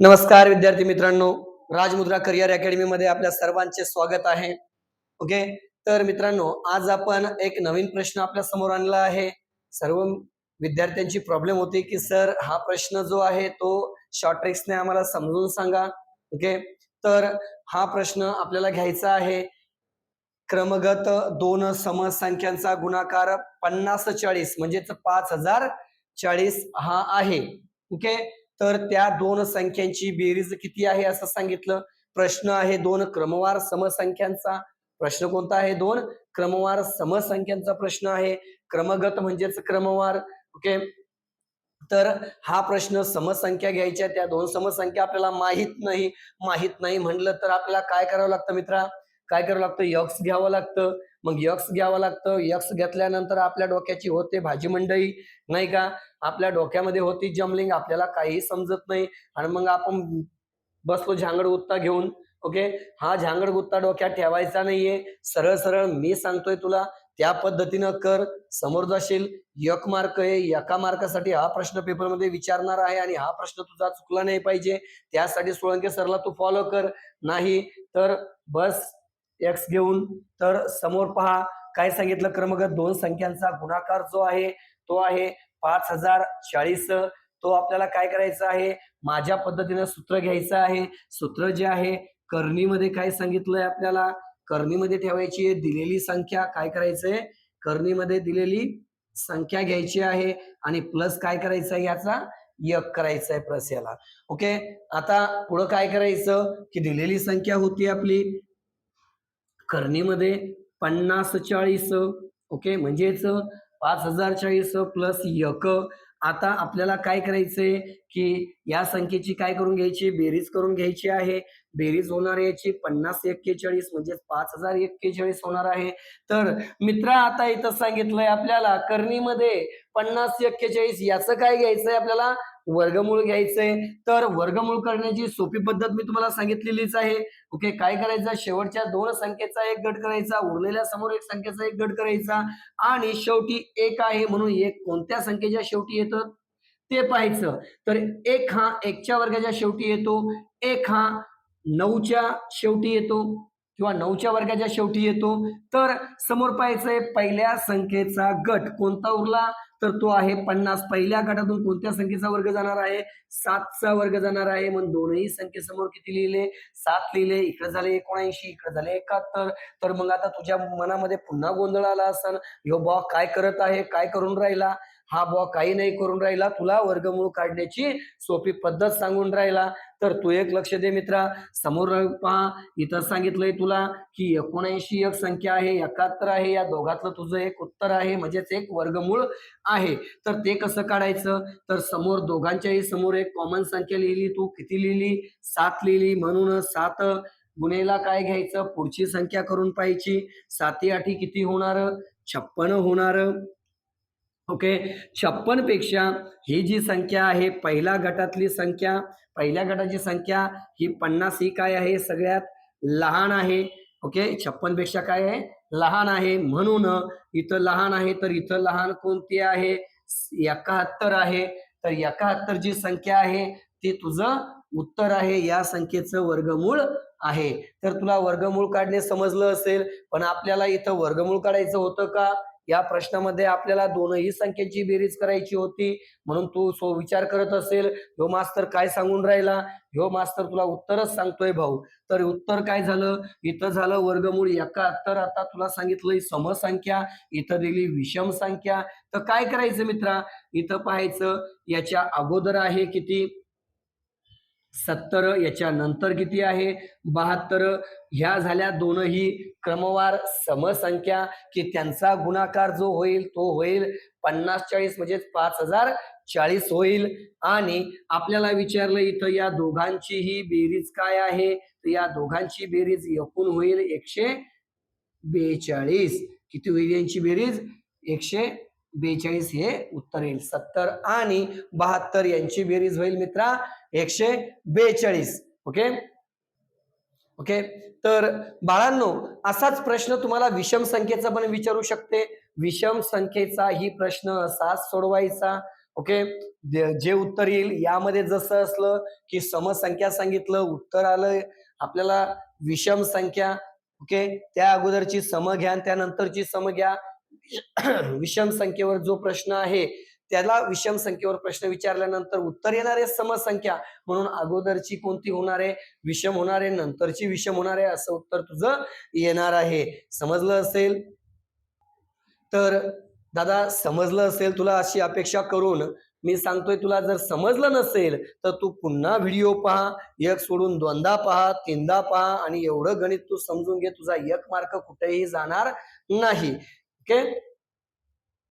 नमस्कार विद्यार्थी मित्रांनो. राजमुद्रा करिअर अकॅडमी मध्ये आपल्या सर्वांचे स्वागत आहे. ओके? तर मित्रांनो आज आपण एक नवीन प्रश्न आपल्यासमोर आणला आहे. सर्व विद्यार्थ्यांची प्रॉब्लेम होती की सर हा प्रश्न जो आहे तो शॉर्ट ट्रिक्सने आम्हाला समजून सांगा. ओके? तर हा प्रश्न आपल्याला घ्यायचा आहे. क्रमगत दोन समसंख्यांचा गुणाकार पन्नास चाळीस म्हणजेच पाच हजार चाळीस हा आहे. ओके? तर त्या दोन संख्यांची बेरीज किती आहे असं सांगितलं? प्रश्न आहे दोन क्रमवार समसंख्यांचा प्रश्न कोणता आहे? दोन क्रमवार समसंख्यांचा प्रश्न आहे. क्रमगत म्हणजेच क्रमवार. ओके? तर हा प्रश्न समसंख्या घ्यायच्या त्या दोन समसंख्या आपल्याला माहीत नाही. माहीत नाही म्हणलं तर आपल्याला काय करावं लागतं मित्रा? काय करावं लागतं? यक्स घ्यावं लागतं. मग यक्स घ्यावं लागतं. यक्स घेतल्यानंतर आपल्या डोक्याची होते भाजी मंडई नाही का? आपल्या डोक्यामध्ये होती जमलिंग आपल्याला काही समजत नाही. आणि मग आपण बसलो झांगड गुत्ता घेऊन ओके? हा झांगड गुत्ता डोक्यात ठेवायचा नाहीये. सरळ सरळ मी सांगतोय तुला त्या पद्धतीनं कर. समोर जाशील यक मार्क आहे. एका मार्कासाठी हा प्रश्न पेपरमध्ये विचारणार आहे आणि हा प्रश्न तुझा चुकला नाही पाहिजे. त्यासाठी सोळंके सरला तू फॉलो कर. नाही तर बस. एक्स घेऊन तर समोर पहा काय सांगितलं? क्रमगत दोन संख्यांचा गुणाकार जो आहे तो आहे पाच हजार चाळीस. तो आपल्याला काय करायचा आहे? माझ्या पद्धतीनं सूत्र घ्यायचं आहे. सूत्र जे आहे करणीमध्ये काय सांगितलंय आपल्याला? करणीमध्ये ठेवायची आहे दिलेली संख्या. काय करायचंय? करणीमध्ये दिलेली संख्या घ्यायची आहे आणि प्लस काय करायचं आहे याचा? यक करायचा आहे प्लस याला. ओके आता पुढं काय करायचं? की दिलेली संख्या होती आपली. करणीमध्ये पन्नास चाळीस ओके? म्हणजेच पाच हजार चाळीस प्लस यक. आता आपल्याला काय करायचंय की या संख्येची काय करून घ्यायची? बेरीज करून घ्यायची आहे. बेरीज होणार याची पन्नास एक्केचाळीस म्हणजे पाच हजार एक्केचाळीस होणार आहे. तर मित्र आता इथं सांगितलंय आपल्याला करणीमध्ये पन्नास एक्केचाळीस याचं काय घ्यायचंय आपल्याला? वर्गमूळ घ्यायचंय. तर वर्गमूळ करण्याची सोपी पद्धत मी तुम्हाला सांगितलेलीच आहे. ओके काय करायचं? शेवटच्या दोन संख्येचा एक गट करायचा उरलेल्या समोर एक संख्येचा एक गट करायचा आणि शेवटी एक आहे म्हणून एक कोणत्या संख्येच्या शेवटी येतं? ते पाहायचं. तर एक हा एकच्या वर्गाच्या शेवटी येतो एक हा नऊच्या शेवटी येतो किंवा नऊच्या वर्गाच्या शेवटी येतो तर समोर पाहायचंय पहिल्या संख्येचा गट. कोणता उरला? तर तो आहे पन्नास. पहिल्या गटातून कोणत्या संख्येचा वर्ग जाणार आहे? सातचा वर्ग जाणार आहे. म्हणून दोनही संख्येसमोर किती लिहिले? सात लिहिले. इकडे झाले एकोणऐंशी इकडे झाले एकाहत्तर. तर मग आता तुझ्या मनामध्ये पुन्हा गोंधळ आला असेल ह्यो बॉ काय करत आहे? काय करून राहिला? हा बॉ काही नाही करून राहिला. तुला वर्गमूळ काढण्याची सोपी पद्धत सांगून राहिला. तर तू एक लक्ष दे मित्रा. समोर पहा इथं सांगितलंय तुला की एकोणऐंशी एक संख्या आहे एकाहत्तर आहे या दोघातलं तुझं एक उत्तर आहे म्हणजेच एक वर्गमूळ आहे. तर ते कसं काढायचं? तर समोर दोघांच्याही समोर एक कॉमन संख्या लिहिली तू किती लिहिली? सात लिहिली म्हणून सात गुन्हेला काय घ्यायचं? पुढची संख्या करून पाहायची. साती आठी किती होणार? छप्पन होणार. ओके? छप्पनपेक्षा ही जी संख्या आहे पहिल्या गटातली संख्या पहिल्या गटाची संख्या ही पन्नास ही काय आहे सगळ्यात? लहान आहे. ओके? छप्पनपेक्षा काय आहे? लहान आहे. म्हणून इथं लहान आहे तर इथं लहान कोणती आहे? एकाहत्तर आहे. तर एकाहत्तर जी संख्या आहे ती तुझं उत्तर आहे. या संख्येचं वर्गमूळ आहे. तर तुला वर्गमूळ काढणे समजलं असेल पण आपल्याला इथं वर्गमूळ काढायचं होतं का? या प्रश्नामध्ये आपल्याला दोनही संख्येची बेरीज करायची होती. म्हणून तू सो विचार करत असेल ह्यो मास्तर काय सांगून राहिला? ह्यो मास्तर तुला उत्तरच सांगतोय भाऊ. तर उत्तर काय झालं? इथं झालं वर्गमूळ एकाहत्तर आता तुला सांगितलंय समसंख्या इथं दिली विषम संख्या. तर काय करायचं मित्रा? इथं पाहायचं याच्या अगोदर आहे किती? सत्तर याच्यानंतर किती आहे? बहात्तर. ह्या झाल्या दोनही क्रमवार समसंख्या की त्यांचा गुणाकार जो होईल तो होईल पन्नास चाळीस म्हणजेच पाच हजार चाळीस होईल. आणि आपल्याला विचारलं इथं या दोघांची ही बेरीज काय आहे? तर या दोघांची बेरीज एकूण होईल एकशे बेचाळीस. किती होईल यांची बेरीज? एकशे बेचाळीस हे उत्तर येईल. सत्तर आणि बहात्तर यांची बेरीज होईल मित्रा. एकशे बेचाळीस. ओके? ओके? तर बाळांनो असाच प्रश्न तुम्हाला विषम संख्येचा पण विचारू शकते. विषम संख्येचा ही प्रश्न असाच सोडवायचा. ओके? जे उत्तर येईल यामध्ये जसं असलं की समसंख्या सांगितलं उत्तर आलं आपल्याला विषम संख्या. ओके? त्या अगोदरची सम घ्या आणि त्यानंतरची सम घ्या. विषम संख्येवर जो प्रश्न आहे त्याला विषम संख्येवर प्रश्न विचारल्यानंतर उत्तर येणार आहे समसंख्या. म्हणून अगोदरची कोणती होणार आहे? विषम होणार आहे नंतरची विषम होणार आहे असं उत्तर तुझं येणार आहे. समजलं असेल? तर दादा समजलं असेल तुला अशी अपेक्षा करून मी सांगतोय तुला जर समजलं नसेल तर तू पुन्हा व्हिडिओ पहा एक सोडून दोनदा पहा तीनदा पहा आणि एवढं गणित तू समजून घे तुझा एक मार्क कुठेही जाणार नाही. ओके